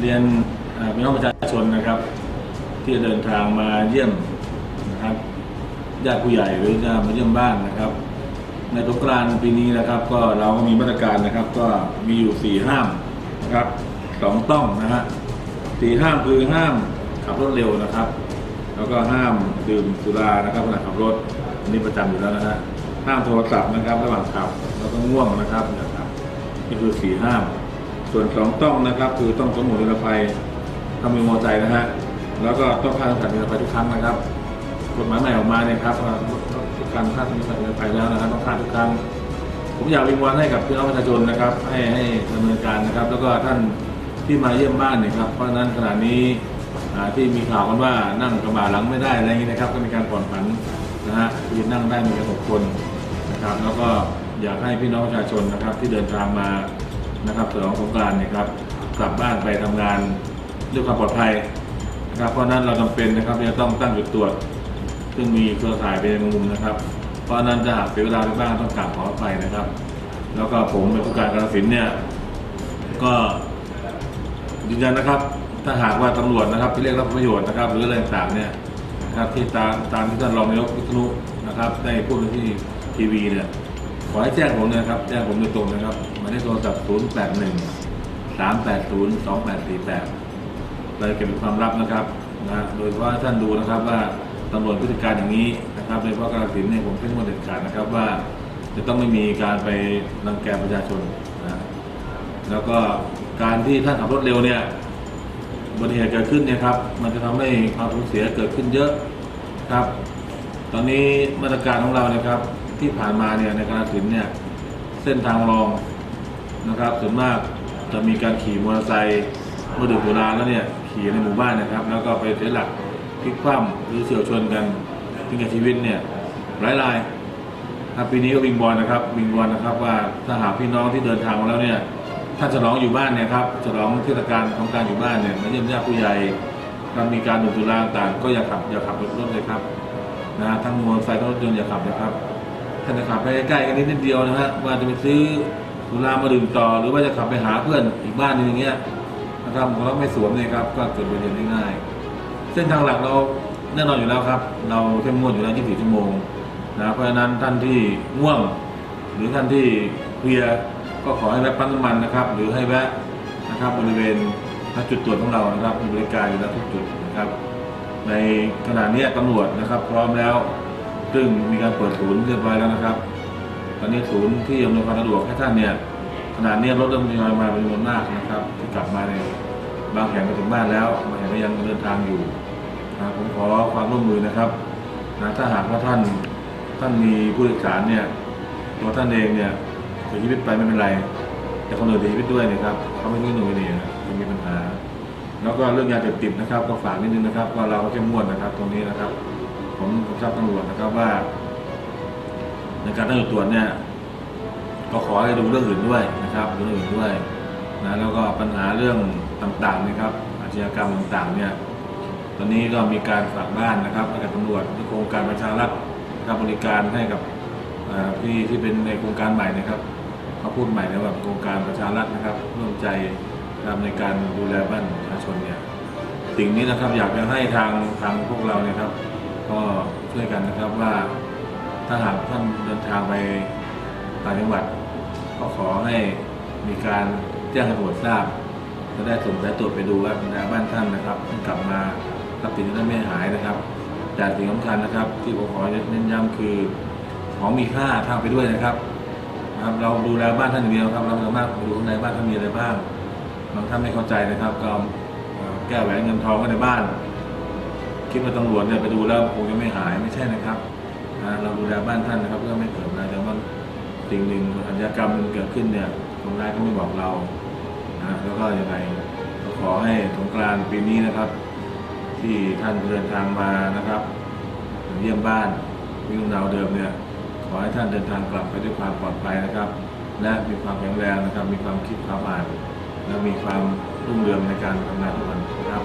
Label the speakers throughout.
Speaker 1: เรียนพี่น้องประชาชนนะครับ ที่เดินทางมาเยี่ยมนะครับญาติผู้ใหญ่หรือจะมาเยี่ยมบ้านนะครับ ในสงกรานต์ปีนี้นะครับ ก็เราก็มีมาตรการนะครับ ก็มีอยู่สี่ห้ามนะครับสองต้องนะฮะสี่ห้ามคือห้ามขับรถเร็วนะครับ แล้วก็ห้ามดื่มสุรานะครับขณะขับรถอันนี้ประจำอยู่แล้วนะฮะห้ามโทรศัพท์นะครับ ระหว่างขับแล้วก็ง่วงนะครับนะครับนี่คือสี่ห้าม ส่วนสองต้องนะครับคือต้องสมมุตินิรภัยถ้ามีมอเตอร์ไซค์นะฮะแล้วก็ต้องค่าสัตว์นิรภัยทุกครั้งนะครับกฎหมายใหม่ออกมาเนี่ยครับว่าทุการค่าสัตว์นิรภัยแล้วนะครับต้องค่าทุกครั้ง ผมอยากวิงวอนให้กับพี่น้องประชาชนนะครับให้ให้ดำเนินการนะครับ แล้วก็ท่านที่มาเยี่ยมบ้านเนี่ยครับเพราะฉะนั้นขณะนี้ที่มีข่าวกันว่านั่งกระบะหลังไม่ได้อะไรอย่างนี้นะครับ ก็มีการผ่อนผันนะฮะคือนั่งได้มีกันหกคนนะครับ แล้วก็อยากให้พี่น้องประชาชนนะครับที่เดินทางมา นะครับฉลองสงกรานต์เนี่ยครับกลับบ้านไปทำงานด้วยความปลอดภัยนะครับเพราะนั้นเราจำเป็นนะครับที่จะต้องตั้งจุดตรวจ ซึ่งมีเครือข่ายเป็นมุมนะครับ เพราะนั้นจะหากเสียเวลาไปบ้างต้องกราบขออภัยนะครับ แล้วก็ผมเป็นผู้การกาฬสินธุ์เนี่ยก็ยืนยันนะครับถ้าหากว่าตำรวจนะครับที่เรียกรับประโยชน์นะครับ หรืออะไรต่างเนี่ยนะครับที่ตามตามที่ท่านรองนายกวิษณุนะครับ ได้พูดที่ทีวีเนี่ย ขอให้แจ้งผมนะครับ แจ้งผมโดยตรงนะครับหมายเลขโทรศัพท์ 0 8 1 3 8 0 2 8 4 8เราจะเก็บเป็นความลับนะครับนะโดยเฉพาะท่านดูนะครับว่าตำรวจพฤติการอย่างนี้นะครับโดยเฉพาะการสินเนี่ยผมเข้มงวดเด็ดขาดนะครับว่า จะต้องไม่มีการไปรังแกประชาชนนะแล้วก็การที่ท่านขับรถเร็วเนี่ยอุบัติเหตุเกิดขึ้นเนี่ยครับ มันจะทำให้ความสูญเสียเกิดขึ้นเยอะครับ ตอนนี้มาตรการของเราเนี่ยครับ ที่ผ่านมาเนี่ยในการตัดสินเนี่ยเส้นทางรองนะครับส่วนมากจะมีการขี่มอเตอร์ไซค์เมื่อดื่มสุราแล้วเนี่ยขี่ในหมู่บ้านนะครับ แล้วก็ไปเสียหลักพลิกคว่ำหรือเฉียวชนกันถึงกับชีวิตเนี่ยหลายรายครับปีนี้ก็วิงบอลนะครับวิงบอลนะครับว่าถ้าหากพี่น้องที่เดินทางมาแล้วเนี่ยถ้าฉลองอยู่บ้านเนี่ยครับฉลองเทศกาลของการอยู่บ้านเนี่ยมาเยี่ยมญาติผู้ใหญ่การมีการดื่มสุราต่างก็อย่าขับอย่าขับรถเลยครับนะฮะทั้งมอเตอร์ไซค์ทั้งรถยนต์อย่าขับนะครับ ท่านจะขับไปใกล้ๆกันนิดนิดเดียวนะฮะว่าจะไปซื้อสุรามาดื่มต่อ หรือว่าจะขับไปหาเพื่อนอีกบ้านนึงอย่างเงี้ยนะครับผมก็ไม่สวมเลยครับ ก็เกิดอุบัติเหตุได้ง่ายเส้นทางหลักเราแน่นอนอยู่แล้วครับ เราเข้มงวดอยู่แล้ว 24 ชั่วโมงนะเพราะฉะนั้นท่านที่ง่วง หรือท่านที่เพลียก็ขอให้แวะปั๊มน้ำมันนะครับ หรือให้แวะนะครับบริเวณจุดตรวจของเรานะครับมีบริการอยู่แล้วทุกจุดนะครับ ในขณะนี้ตำรวจนะครับ พร้อมแล้ว ซึ่งมีการเปิดศูนย์เรียบร้อยแล้วนะครับ ตอนนี้ศูนย์ที่อำนวยความสะดวกให้ท่านเนี่ยขนาดนี้รถเริ่มทยอยมาเป็นจำนวนมากนะครับที่กลับมาในบางแห่งไปถึงบ้านแล้วบางแห่งก็ยังเดินทางอยู่นะผมขอความร่วมมือนะครับนะถ้าหากว่าท่านท่านมีผู้โดยสารเนี่ยตัวท่านเองเนี่ยเสียชีวิตไปไม่เป็นไร แต่คนอื่นเสียชีวิตด้วยนะครับเขาไม่รู้หน่วยเนี่ยจะมีปัญหา แล้วก็เรื่องยาเสพติดนะครับ ก็ฝากนิดนึงนะครับว่าเราก็เข้มงวดนะครับ ตรงนี้นะครับ ผมผมทราบตำรวจนะครับว่า ในการตั้งจุดตรวจเนี่ย ก็ขอให้ดูเรื่องอื่นด้วยนะครับดูเรื่องอื่นด้วยนะแล้วก็ปัญหาเรื่องต่างๆนะครับ อาชญากรรมต่างๆ เนี่ยตอนนี้ก็มีการฝากบ้านนะครับให้กับตำรวจที่โครงการประชารัฐนะครับบริการให้กับพี่ที่เป็นในโครงการใหม่นะครับเขาพูดใหม่นะว่าโครงการประชารัฐนะครับร่วมใจนะครับในการดูแลบ้านประชาชนเนี่ยสิ่งนี้นะครับอยากจะให้ทางทางพวกเราเนี่ยครับ ก็ช่วยกันนะครับว่า ถ้าหากท่านเดินทางไปต่างจังหวัด ก็ขอให้มีการแจ้งตำรวจทราบจะได้ส่งสายตรวจไปดูว่าในบ้านท่านนะครับท่านกลับมาทรัพย์สินท่านไม่หายนะครับ แต่สิ่งสำคัญนะครับ ที่ผมขอเน้นย้ำคือของมีค่าทางไปด้วยนะครับนะครับเราดูแลบ้านท่านอย่างเดียวครับ เราสามารถดูข้างในบ้านท่านมีอะไรบ้างบางท่านไม่เข้าใจนะครับ ก็แก้แหวนเงินทองไว้ในบ้าน คิดว่าตำรวจเนี่ยไปดูแล้วคงจะไม่หายไม่ใช่นะครับนะเราดูแลบ้านท่านนะครับเพื่อไม่เกิดอะไรแต่ว่าสิ่งหนึ่งอัญญากรรมมันเกิดขึ้นเนี่ยคนร้ายก็ไม่บอกเรานะแล้วก็ยังไงก็ขอให้สงกรานต์ปีนี้นะครับ ที่ท่านเดินทางมานะครับเยี่ยมบ้านวิวนาเดิมเนี่ยขอให้ท่านเดินทางกลับไปด้วยความปลอดภัยนะครับ และมีความแข็งแรงนะครับ มีความคิดความอ่านและมีความรุ่งเรืองในการทำงานทุกวันนะครับ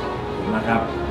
Speaker 1: ขอบคุณมากครับ